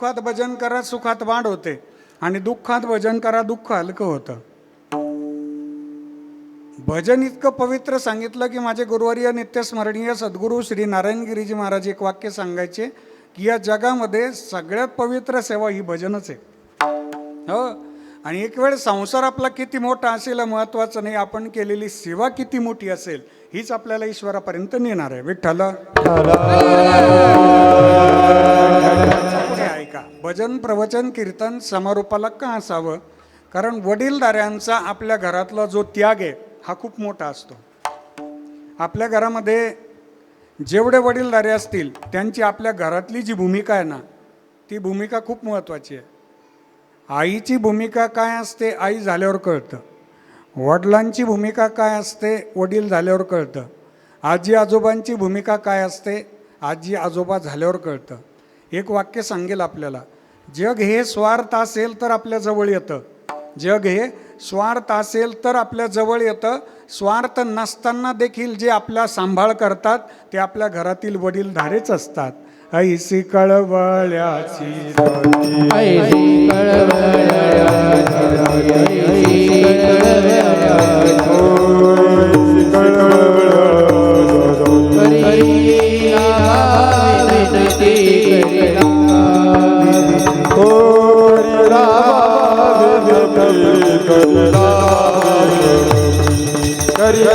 सुखात भजन करा सुखात वाढ होते. आणि दुःखात भजन करा दुःख हलकं होतं. भजन इतकं पवित्र सांगितलं की माझे गुरुवर्य नित्यस्मरणीय सद्गुरू श्री नारायणगिरीजी महाराज एक वाक्य सांगायचे की या जगामध्ये सगळ्यात पवित्र सेवा ही भजनच आहे. हो? आणि एक वेळ संसार आपला किती मोठा असेल महत्त्वाचं महत्वाचं नाही. आपण केलेली सेवा किती मोठी असेल हीच आपल्याला ईश्वरापर्यंत नेणार आहे. विठ्ठल. भजन प्रवचन कीर्तन समारोपाला का असावं? कारण वडीलधाऱ्यांचा आपल्या घरातला जो त्याग आहे हा खूप मोठा असतो. आपल्या घरामध्ये जेवढे वडीलधारे असतील त्यांची आपल्या घरातली जी भूमिका आहे ना ती भूमिका खूप महत्त्वाची आहे. आईची भूमिका काय असते आई झाल्यावर कळतं. वडिलांची भूमिका काय असते वडील झाल्यावर कळतं. आजी आजोबांची भूमिका काय असते आजी आजोबा झाल्यावर कळतं. एक वाक्य सांगेल आपल्याला. जग हे स्वार्थ असेल तर आपल्या जवळ येतं. जग हे स्वार्थ असेल तर आपल्या जवळ येतं. स्वार्थ नसताना देखील जे आपला सांभाळ करतात ते आपल्या घरातील वडीलधारेच असतात. ऐसी कळवळ्याची ऐसी ऐसी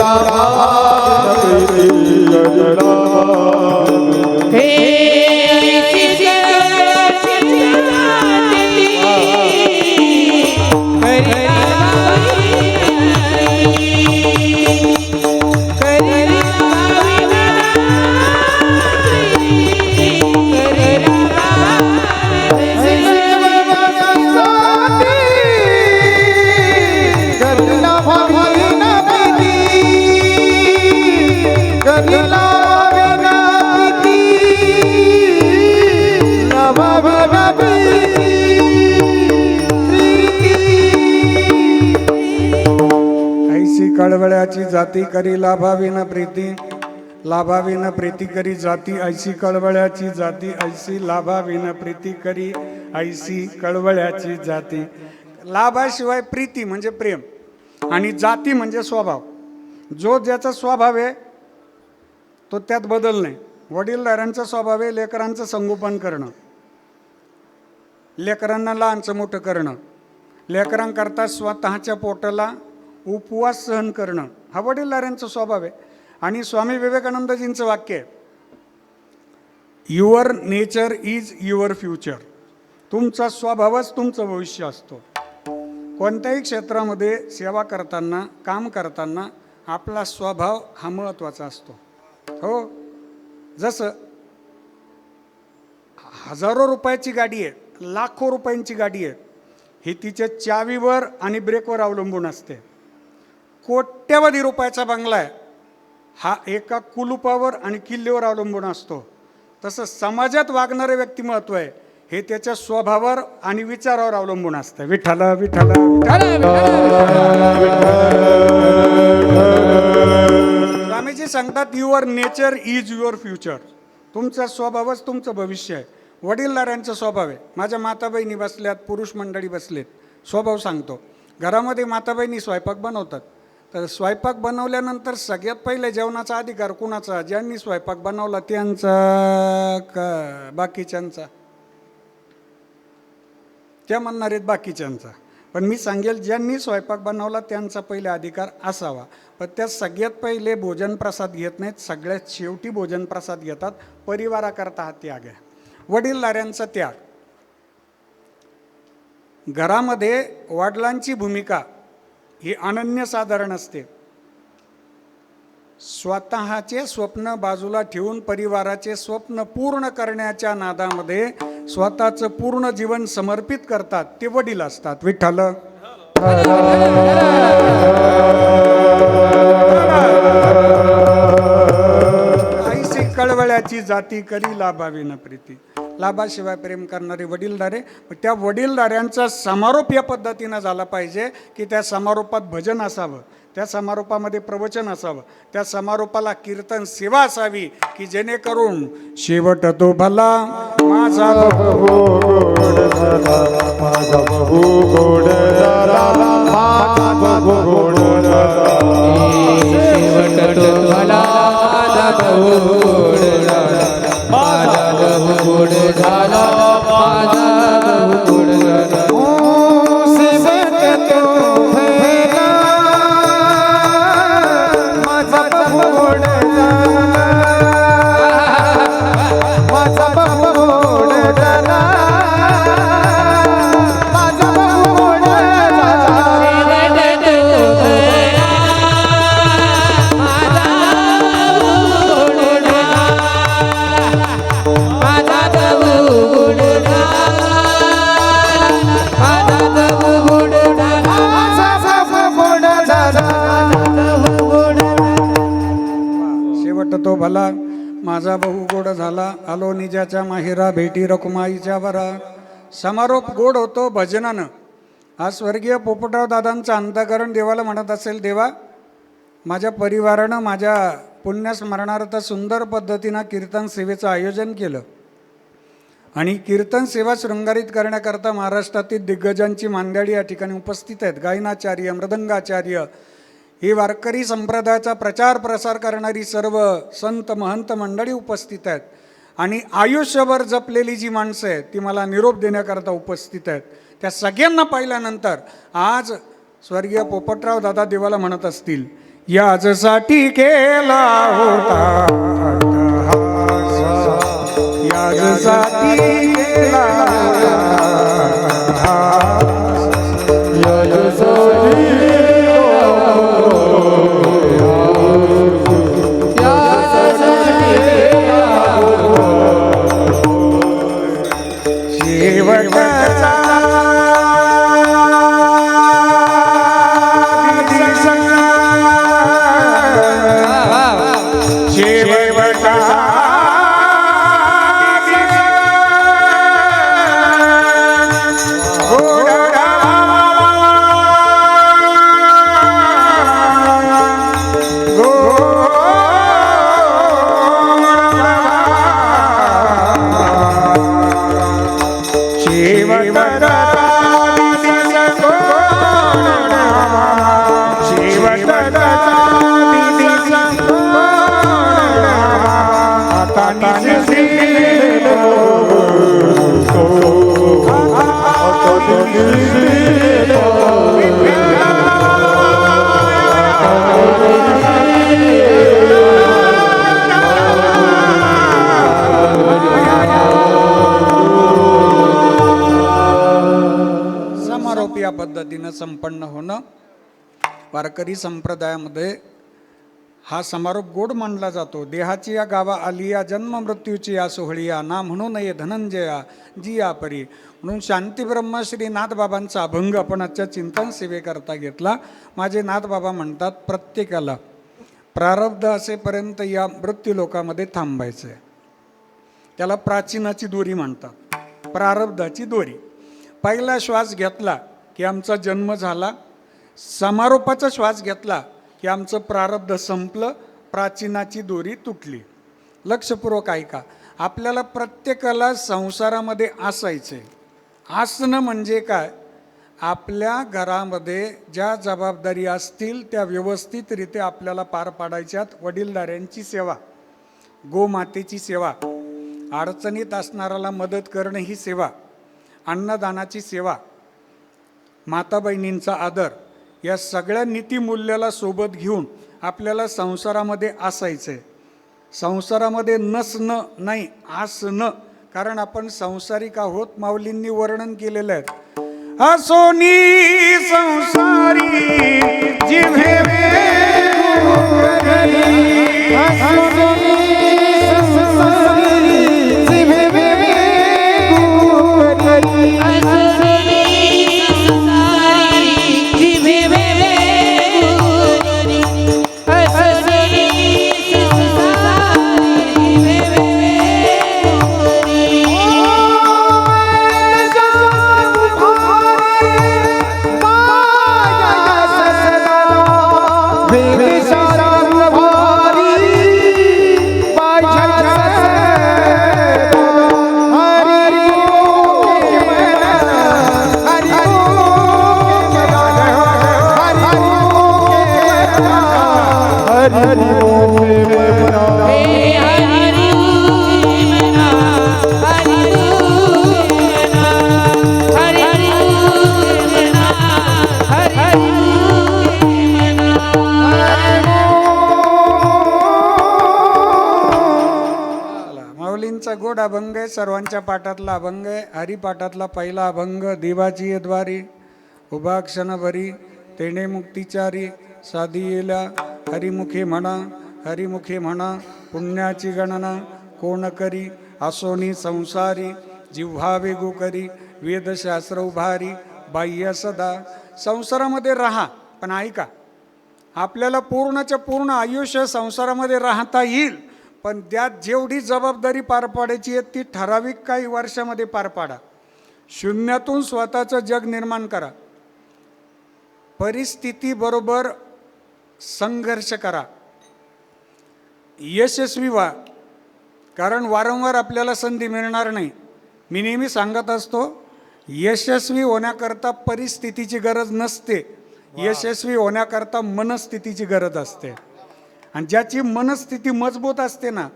जाती करी लाभाविन प्रीती. लाभाविन प्रीती करी जाती ऐसी कळवळ्याची जाती. ऐसी लाभाविन प्रीती करी ऐसी कळवळ्याची जाती. लाभाशिवाय प्रीती म्हणजे प्रेम आणि जाती म्हणजे स्वभाव. जो ज्याचा स्वभाव आहे तो त्यात बदल नाही. वडीलधाऱ्यांचा स्वभाव आहे लेकरांचं संगोपन करणं. लेकरांना लहानचं मोठं करणं. लेकरांकरता स्वतःच्या पोटाला उपवास सहन करणं हा वडीलधाऱ्यांचा स्वभाव आहे. आणि स्वामी विवेकानंदजींचं वाक्य आहे your nature is your future तुमचा स्वभावच तुमचं भविष्य असतो. कोणत्याही क्षेत्रामध्ये सेवा करताना काम करताना आपला स्वभाव हा महत्त्वाचा असतो. हो? जसं हजारो रुपयाची गाडी आहे लाखो रुपयांची गाडी आहे ही तिच्या चावीवर आणि ब्रेकवर अवलंबून असते. कोट्यवधी रुपयाचा बंगला आहे. हा एका कुलुपावर आणि किल्ल्यावर अवलंबून असतो. तसं समाजात वागणारे व्यक्तिमत्व आहे. हे त्याच्या स्वभावावर आणि विचारावर अवलंबून असतं. विठ्ठल विठाल स्वामीजी सांगतात your nature is your future तुमचा स्वभावच तुमचं भविष्य आहे. वडीलधाऱ्यांचा स्वभाव आहे. माझ्या माताबाईंनी बसल्यात पुरुष मंडळी बसलेत. स्वभाव सांगतो. घरामध्ये माताबाईंनी स्वयंपाक बनवतात. तर स्वयंपाक बनवल्यानंतर सगळ्यात पहिले जेवणाचा अधिकार कुणाचा? ज्यांनी स्वयंपाक बनवला त्यांचा का बाकीच्यांचा. त्या म्हणणार आहेत बाकीच्यांचा. पण मी सांगेल ज्यांनी स्वयंपाक बनवला त्यांचा पहिले अधिकार असावा. पण त्या सगळ्यात पहिले भोजन प्रसाद घेत नाहीत. सगळ्यात शेवटी भोजन प्रसाद घेतात. परिवाराकरता हा त्याग आहे वडीलधाऱ्यांचा त्याग. घरामध्ये वडिलांची भूमिका. ही अनन्यसाधारण असते. स्वतःचे स्वप्न बाजूला ठेवून परिवाराचे स्वप्न पूर्ण करण्याच्या नादामध्ये स्वतःचं पूर्ण जीवन समर्पित करतात ते वडील असतात. विठ्ठल. आईशी कळवळ्याची जाती करी लाभावी न प्रीती. लाभाशिवाय प्रेम करणारे वडीलधारे पण त्या वडीलधाऱ्यांचा समारोप या पद्धतीनं झाला पाहिजे की त्या समारोपात भजन असावं त्या समारोपामध्ये प्रवचन असावं त्या समारोपाला कीर्तन सेवा असावी की जेणेकरून शेवट तो भला माझा शेवट तो माझा बहु गोड झाला. आलो निजाच्या माहिरा भेटी रखुमाईच्या वरा. समारोप गोड होतो भजनानं. हा स्वर्गीय पोपटराव दादांचं अंतकरण देवाला म्हणत असेल देवा माझ्या परिवारानं माझ्या पुण्यस्मरणार्थ सुंदर पद्धतीनं कीर्तन सेवेचं आयोजन केलं. आणि कीर्तन सेवा शृंगारित करण्याकरता महाराष्ट्रातील दिग्गजांची मांदळी या ठिकाणी उपस्थित आहेत. गायनाचार्य मृदंगाचार्य ही वारकरी संप्रदायाचा प्रचार प्रसार करणारी सर्व संत महंत मंडळी उपस्थित आहेत. आणि आयुष्यभर जपलेली जी माणसं आहेत ती मला निरोप देण्याकरता उपस्थित आहेत. त्या सगळ्यांना पाहिल्यानंतर आज स्वर्गीय पोपटराव दादा देवाला म्हणत असतील याजसाठी केला होता याजसाठी केला ಸೇವಕ वारकरी संप्रदायामध्ये हा समारोप गोड मानला जातो. देहाची या गावा आली या जन्म मृत्यूची या सोहळीया ना म्हणून ये धनंजया जी या परी म्हणून शांतीब्रह्म श्री नाथबाबांचा अभंग आपण आजच्या चिंतन सेवेकरता घेतला. माझे नाथबाबा म्हणतात प्रत्येकाला प्रारब्ध असेपर्यंत या मृत्यू लोकामध्ये थांबायचं आहे त्याला प्राचीनाची दोरी म्हणतात. प्रारब्धाची दोरी. पहिला श्वास घेतला की आमचा जन्म झाला. समारोपाचा श्वास घेतला की आमचं प्रारब्ध संपलं प्राचीनाची दोरी तुटली. लक्षपूर्वक ऐका आपल्याला प्रत्येकाला संसारामध्ये असायचे असणं म्हणजे काय? आपल्या घरामध्ये ज्या जबाबदारी असतील त्या व्यवस्थितरित्या आपल्याला पार पाडायच्यात वडीलधाऱ्यांची सेवा गोमातेची सेवा अडचणीत असणाऱ्याला मदत करणं ही सेवा अन्नदानाची सेवा माता बहिणींचा आदर या सगळ्या नीतिमूल्याला सोबत घेऊन आपल्याला संसारामध्ये असायचं आहे संसारामध्ये नसणं नाही असणं कारण आपण संसारिक आहोत माऊलींनी वर्णन केलेलं आहे. असोनी संसारी जिव्हे संसारी आहे सर्वांच्या पाठातला अभंग आहे. हरिपाठातला पहिला अभंग देवाची द्वारी उभा क्षणभरी तेणे मुक्तिचारी साधी येला हरिमुखे म्हणा हरिमुखे म्हणा पुण्याची गणना कोण करी असोनी संसारी जिव्हा वेगू करी वेदशास्त्र उभारी बाह्य सदा. संसारामध्ये राहा पण ऐका आपल्याला पूर्णच्या पूर्ण आयुष्य संसारामध्ये राहता येईल. पण त्यात जेवढी जबाबदारी पार पाडायची आहे ती ठराविक काही वर्षामध्ये पार पाडा. शून्यातून स्वतःचं जग निर्माण करा. परिस्थितीबरोबर संघर्ष करा. यशस्वी व्हा. कारण वारंवार आपल्याला संधी मिळणार नाही. मी नेहमी सांगत असतो यशस्वी होण्याकरता परिस्थितीची गरज नसते. यशस्वी होण्याकरता मनस्थितीची गरज असते. आणि ज्याची मनस्थिती मजबूत असते ना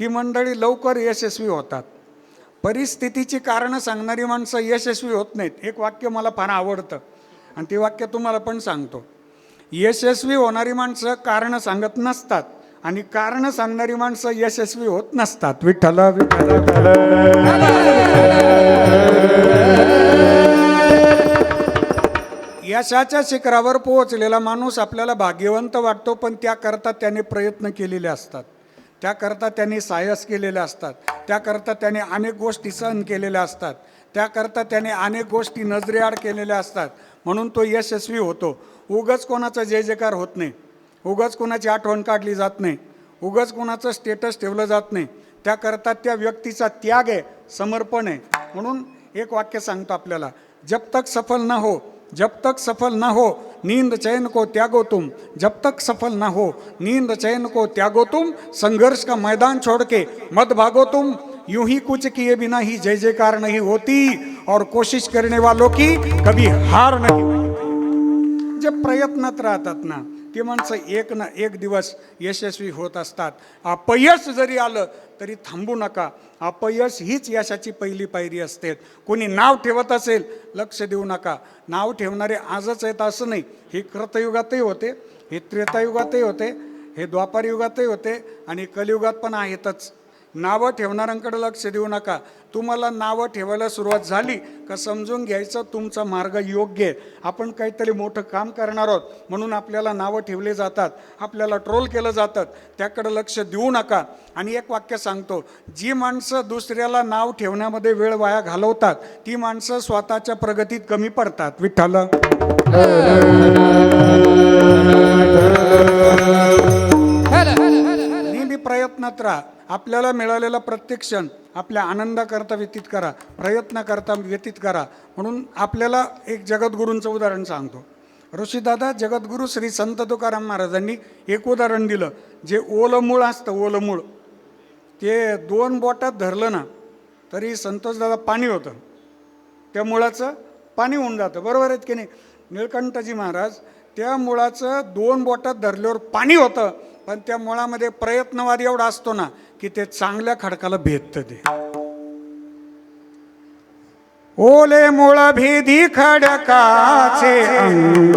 ती मंडळी लवकर यशस्वी होतात. परिस्थितीची कारणं सांगणारी माणसं यशस्वी होत नाहीत. एक वाक्य मला फार आवडतं आणि ते वाक्य तुम्हाला पण सांगतो. यशस्वी होणारी माणसं कारणं सांगत नसतात आणि कारणं सांगणारी माणसं यशस्वी होत नसतात. विठ्ठल विठ्ठल यशाच्या शिखरावर पोहोचलेला माणूस आपल्याला भाग्यवंत वाटतो पण त्याकरता त्याने प्रयत्न केलेले असतात. त्याकरता त्याने सायस केलेले असतात. त्याकरता त्याने अनेक गोष्टी सहन केलेल्या असतात. त्याकरता त्याने अनेक गोष्टी नजरेआड केलेल्या असतात. म्हणून तो यशस्वी होतो. उगच कोणाचा जय जयकार होत नाही. उगच कोणाची आठवण काढली जात नाही. उगच कोणाचं स्टेटस ठेवलं जात नाही. त्याकरता त्या व्यक्तीचा त्याग आहे समर्पण आहे. म्हणून एक वाक्य सांगतो आपल्याला. जब तक सफल ना हो जब तक सफल ना हो, नींद चैन को त्यागो तुम। जब तक सफल ना हो, नींद चैन को त्यागो तुम। संघर्ष का मैदान छोड़ के मत भागो तुम। यूँ ही कुछ किए बिना ही जय जयकार नहीं होती और कोशिश करने वालों की कभी हार नहीं होती। जब प्रयत्नात राहतात ना ती माणसं एक ना एक दिवस यशस्वी होत असतात. अपयश जरी आलं तरी थांबू नका. अपयश हीच यशाची पहिली पायरी असते. कोणी नाव ठेवत असेल लक्ष देऊ नका. नाव ठेवणारे आजच आहेत असं नाही. हे कृतयुगातही होते हे त्रेतायुगातही होते हे द्वापारयुगातही होते आणि कलियुगात पण आहेतच. नावं ठेवणाऱ्यांकडे लक्ष देऊ नका. तुम्हाला नावं ठेवायला सुरुवात झाली का समजून घ्यायचं तुमचा मार्ग योग्य आहे. आपण काहीतरी मोठं काम करणार आहोत म्हणून आपल्याला नावं ठेवले जातात आपल्याला ट्रोल केलं जातात त्याकडे लक्ष देऊ नका. आणि एक वाक्य सांगतो जी माणसं दुसऱ्याला नाव ठेवण्यामध्ये वेळ वाया घालवतात ती माणसं स्वतःच्या प्रगतीत कमी पडतात. विठ्ठल. नेहमी प्रयत्नात राहा. आपल्याला मिळालेला प्रत्येक क्षण आपल्या आनंदाकरता व्यतीत करा प्रयत्न करता व्यतीत करा. म्हणून आपल्याला एक जगद्गुरूंचं उदाहरण सांगतो. ऋषीदादा जगद्गुरू श्री संत तुकाराम महाराजांनी एक उदाहरण दिलं जे ओलं मूळ असतं ओलं मूळ ते दोन बोटात धरलं ना तरी संतोषदादा पाणी होतं. त्या मुळाचं पाणी होऊन जातं. बरोबर आहेत की नाही? निळकंठजी महाराज त्या मुळाचं दोन बोटात धरल्यावर पाणी होतं पण त्या मुळामध्ये प्रयत्नवाद एवढा असतो ना की ते चांगल्या खडकाला भेदत ते. ओले मुळ भेदी खडकाचे अंग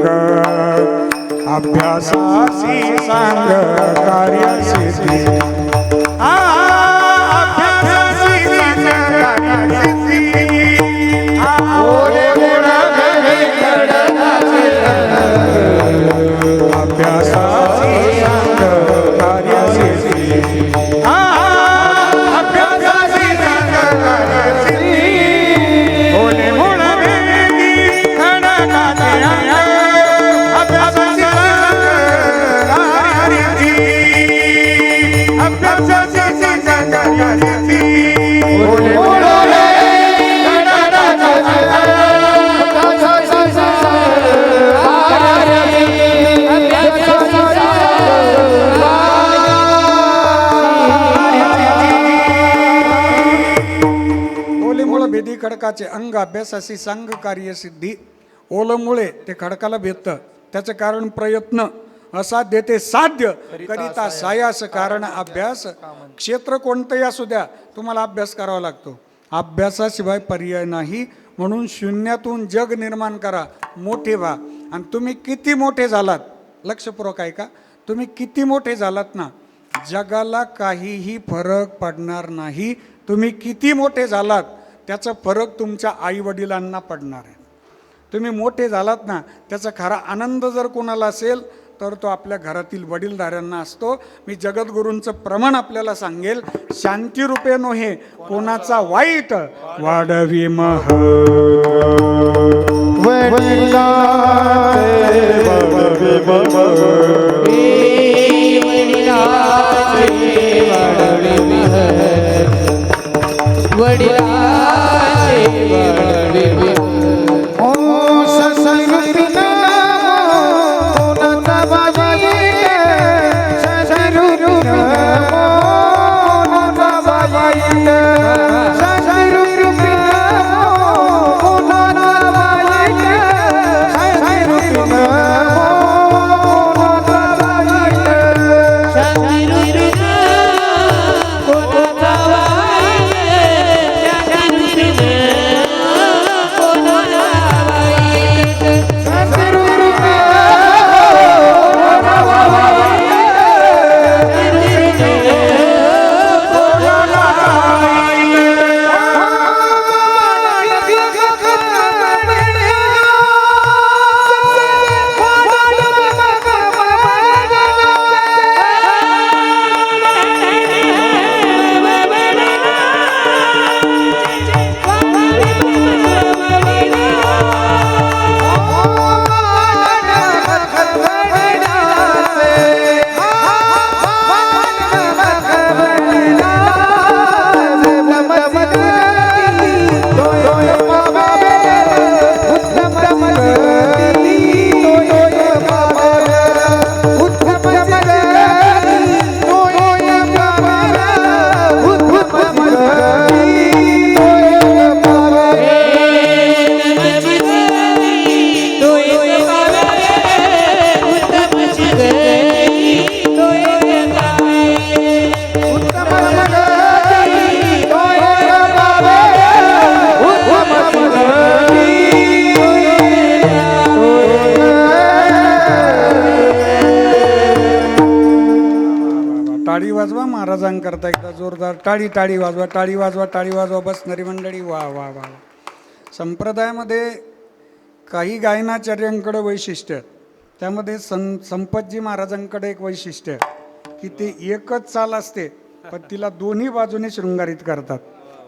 अभ्यासासी सांग अभ्यासाशी सांग कार्यसिद्धी ओलमुळे ते खडकाला भेटतं. त्याचं कारण प्रयत्न असाध्य ते साध्य करिता सायास कारण अभ्यास. क्षेत्र कोणतंही असू द्या तुम्हाला अभ्यास करावा लागतो. अभ्यासाशिवाय पर्याय नाही. म्हणून शून्यातून जग निर्माण करा मोठे व्हा. आणि तुम्ही किती मोठे झालात लक्षपूर्वक आहे का तुम्ही किती मोठे झालात ना जगाला काहीही फरक पडणार नाही. तुम्ही किती मोठे झालात त्याचा फरक तुमच्या आईवडिलांना पडणार आहे. तुम्ही मोठे झालात ना त्याचा खरा आनंद जर कोणाला असेल तर तो आपल्या घरातील वडीलधाऱ्यांना असतो. मी जगद्गुरूंचं प्रमाण आपल्याला सांगेल शांतीरूपे नोहे कोणाचा वाईट वाढवी मह. वडिला टाळी टाळी वाजवा टाळी वाजवा टाळी वाजवा बसणारी मंडळी वा वा वा वा. संप्रदायामध्ये काही गायनाचार्यांकडे वैशिष्ट्य त्यामध्ये सं संपतजी महाराजांकडे एक वैशिष्ट्य की ते एकच चाल असते पण तिला दोन्ही बाजूने शृंगारित करतात.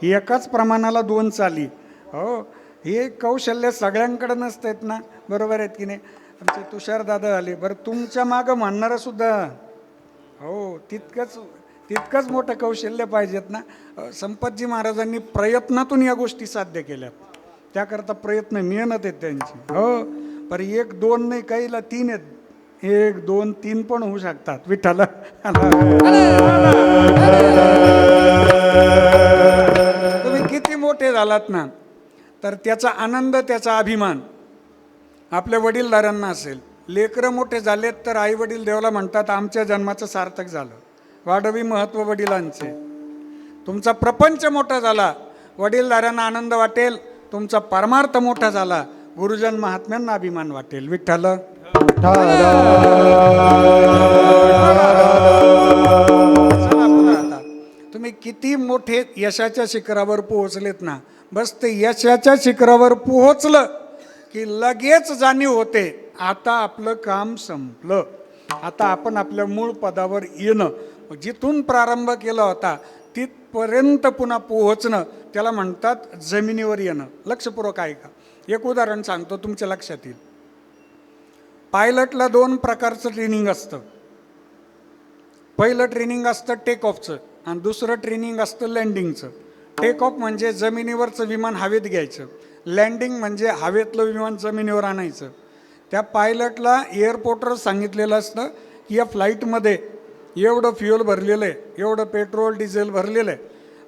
एकाच प्रमाणाला दोन चाली. हो हे कौशल्य सगळ्यांकडे नसतात ना? बरोबर आहेत की नाही? आमचे तुषारदादा आले. बरं तुमच्या मागं मानणारंसुद्धा सुद्धा. हो तितकंच तितकंच मोठं कौशल्य पाहिजेत ना. संपतजी महाराजांनी प्रयत्नातून या गोष्टी साध्य केल्यात. त्याकरता प्रयत्न मेहनत आहेत त्यांची. हो पर एक दोन नाही काहीला तीन आहेत. एक दोन तीन पण होऊ शकतात. विठाला तुम्ही किती मोठे झालात ना तर त्याचा आनंद त्याचा अभिमान आपल्या वडीलधाऱ्यांना असेल. लेकरं मोठे झालेत तर आई वडील देवाला म्हणतात आमच्या जन्माचं सार्थक झालं. वाढवी महत्त्व वडिलांचे. तुमचा प्रपंच मोठा झाला वडीलदाऱ्यांना आनंद वाटेल तुमचा परमार्थ मोठा झाला गुरुजन महात्म्यांना अभिमान वाटेल. विठ्ठल. तुम्ही किती मोठे यशाच्या शिखरावर पोहोचलेत ना. बस ते यशाच्या शिखरावर पोहोचलं की लगेच जाणीव होते आता आपलं काम संपलं. आता आपण आपल्या मूळ पदावर येणं. जिथून प्रारंभ केला होता तिथपर्यंत पुन्हा पोहोचणं त्याला म्हणतात जमिनीवर येणं. लक्षपूर्वक आहे का एक उदाहरण सांगतो तुमच्या लक्षात येईल. पायलटला दोन प्रकारचं ट्रेनिंग असतं. पहिलं ट्रेनिंग असतं टेक ऑफचं आणि दुसरं ट्रेनिंग असतं लँडिंगचं टेक ऑफ म्हणजे जमिनीवरचं विमान हवेत घ्यायचं. लँडिंग म्हणजे हवेतलं विमान जमिनीवर आणायचं. त्या पायलटला एअरपोर्टवर सांगितलेलं असतं की या फ्लाईटमध्ये एवढं फ्युअल भरलेलं आहे एवढं पेट्रोल डिझेल भरलेलं आहे.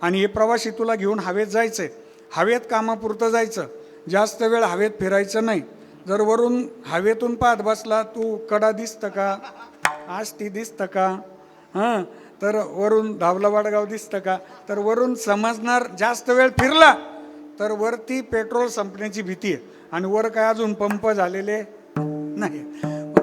आणि हे प्रवासी तुला घेऊन हवेत जायचं आहे हवेत कामापुरतं जायचं. जास्त वेळ हवेत फिरायचं नाही. जर वरून हवेतून पाहत बसला तू कडा दिसतं का? आष्टी दिसतं का? हां? तर वरून धावला वाडगाव दिसतं का? तर वरून समजणार जास्त वेळ फिरला तर वरती पेट्रोल संपण्याची भीती आहे. आणि वर काय अजून पंप झालेले नाही.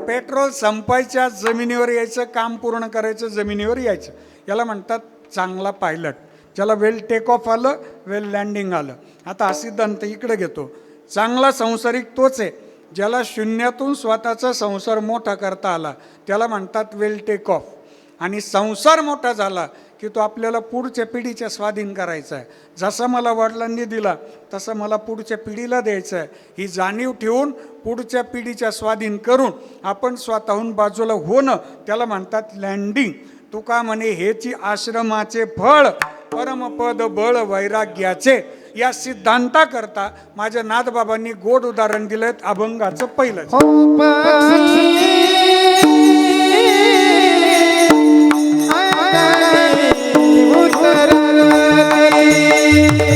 पेट्रोल संपायच्या जमिनीवर यायचं काम पूर्ण करायचं जमिनीवर यायचं. याला म्हणतात चांगला पायलट. ज्याला वेल टेक ऑफ आलं वेल लँडिंग आलं. आता हा सिद्धांत इकडे घेतो. चांगला संसारिक तोच आहे. ज्याला शून्यातून स्वतःचा संसार मोठा करता आला त्याला म्हणतात वेल टेक ऑफ आणि संसार मोठा झाला की तो आपल्याला पुढच्या पिढीच्या स्वाधीन करायचा आहे. जसं मला वडिलांनी दिला तसं मला पुढच्या पिढीला द्यायचं आहे. ही जाणीव ठेवून पुढच्या पिढीच्या स्वाधीन करून आपण स्वतःहून बाजूला होणं त्याला म्हणतात लँडिंग तुका म्हणे हेची आश्रमाचे फळ परमपद बळ वैराग्याचे या सिद्धांताकरता माझ्या नाथबाबांनी गोड उदाहरण दिलं अभंगाचं पहिलं हो, तीन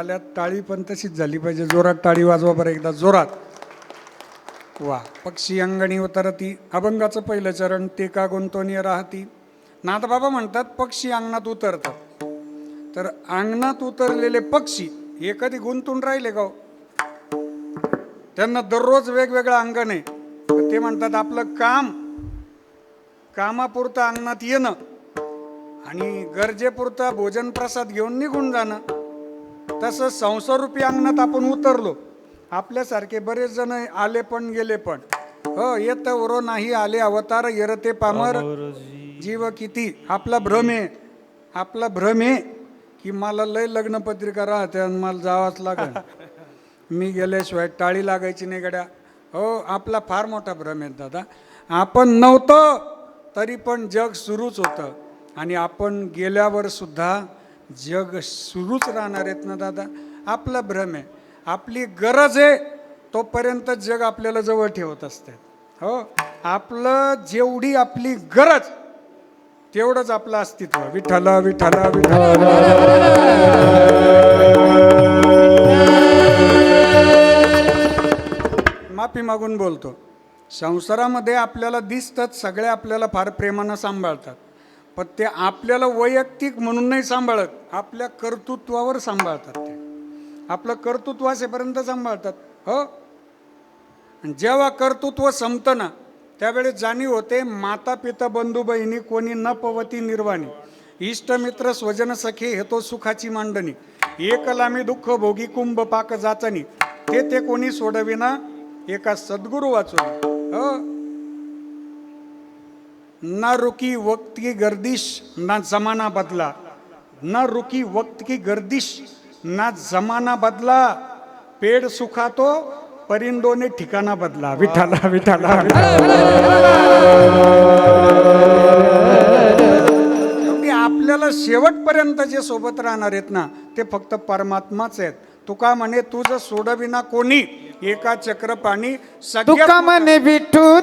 आल्यात टाळी पण तशीच झाली पाहिजे. जोरात टाळी वाजवा बरं एकदा जोरात. वा पक्षी अंगणी उतरती. अभंगाचं पहिलं चरण ते का गुंतवणी राहती. नाथबाबा म्हणतात पक्षी अंगणात उतरतात. तर अंगणात उतरलेले पक्षी हे कधी गुंतून राहिले गाव हो? त्यांना दररोज वेगवेगळं अंगण आहे ते म्हणतात आपलं काम कामापुरतं अंगणात येणं आणि गरजेपुरता भोजन प्रसाद घेऊन निघून जाणं. तसं संसारूपी अंगणात आपण उतरलो. आपल्यासारखे बरेच जण आले पण गेले पण. हो येत उरो नाही आले अवतार येरते पामर. जीव किती? आपला भ्रम आहे. आपला भ्रम आहे की मला लय लग्नपत्रिका राहते आणि मला जावंच लागेल. मी गेल्याशिवाय टाळी लागायची नाही गड्या. हो आपला फार मोठा भ्रम आहे दादा. आपण नव्हतो तरी पण जग सुरूच होतं. आणि आपण गेल्यावर सुद्धा जग सुरूच राहणार आहेत ना दादा? आपला भ्रम आहे. आपली गरज आहे तोपर्यंत जग आपल्याला जवळ ठेवत असते. हो? आपलं जेवढी आपली गरज तेवढंच आपलं अस्तित्व. विठ्ठल विठ्ठल विठ्ठल. माफी मागून बोलतो. संसारामध्ये आपल्याला दिसतात सगळे आपल्याला फार प्रेमानं सांभाळतात. पण ते आपल्याला वैयक्तिक म्हणून नाही सांभाळत. आपल्या कर्तृत्वावर सांभाळतात ते. आपलं कर्तृत्व असेपर्यंत सांभाळतात. हो? आणि जेव्हा कर्तृत्व संपतं ना त्यावेळेस जाणीव होते माता पिता बंधू बहिणी कोणी न पवती निर्वाणी. इष्टमित्र स्वजन सखे हेतो सुखाची मांडणी. एकलामी दुःख भोगी कुंभ पाक जाचणी ते ते कोणी सोडविना एका सद्गुरु वाचून. हो? ना रुकी वक्त की गर्दिश ना जमाना बदला। ना रुकी वक्त की गर्दिश ना जमाना बदला। पेड सुखा तो परिंदोने ठिकाणा बदला। विठाला विठाला शेवटी आपल्याला शेवटपर्यंत जे सोबत राहणार आहेत ना ते फक्त परमात्माच आहेत. तुका म्हणे तुझं सोडविना कोणी एका चक्र पाणी तुका म्हणे विठू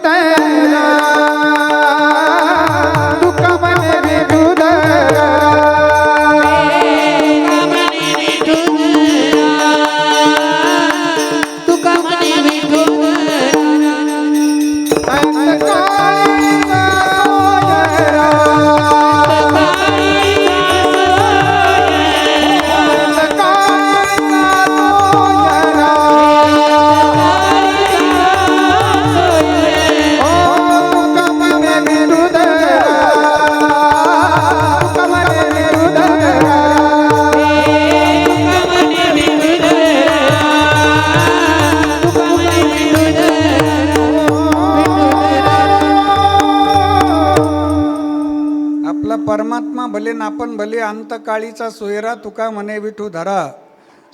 भले नापन भले अंतकाळीचा सोयरा तुका म्हणे विठू धरा.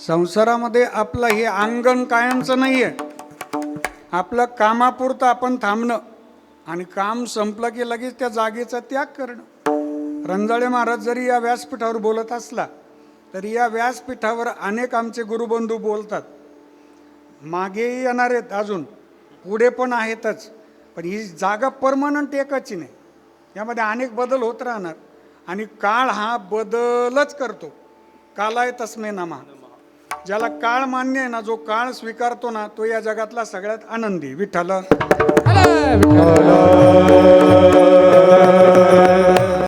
संसारामध्ये आपलं हे अंगण कायमचं नाही आहे आपलं कामापुरतं आपण थांबणं. आणि काम संपलं की लगेच त्या जागेचा त्याग करणं. रंजाळे महाराज जरी या व्यासपीठावर बोलत असला तरी या व्यासपीठावर अनेक आमचे गुरुबंधू बोलतात. मागेही येणार आहेत अजून. पुढे पण आहेतच. पण ही जागा परमनंट एकच नाही. यामध्ये अनेक बदल होत राहणार. आणि काळ हा बदलच करतो. कालाय तस्मे नमा. ज्याला काळ मान्य आहे ना जो काळ स्वीकारतो ना तो या जगातला सगळ्यात आनंदी विठ्ठल. विठ्ठल.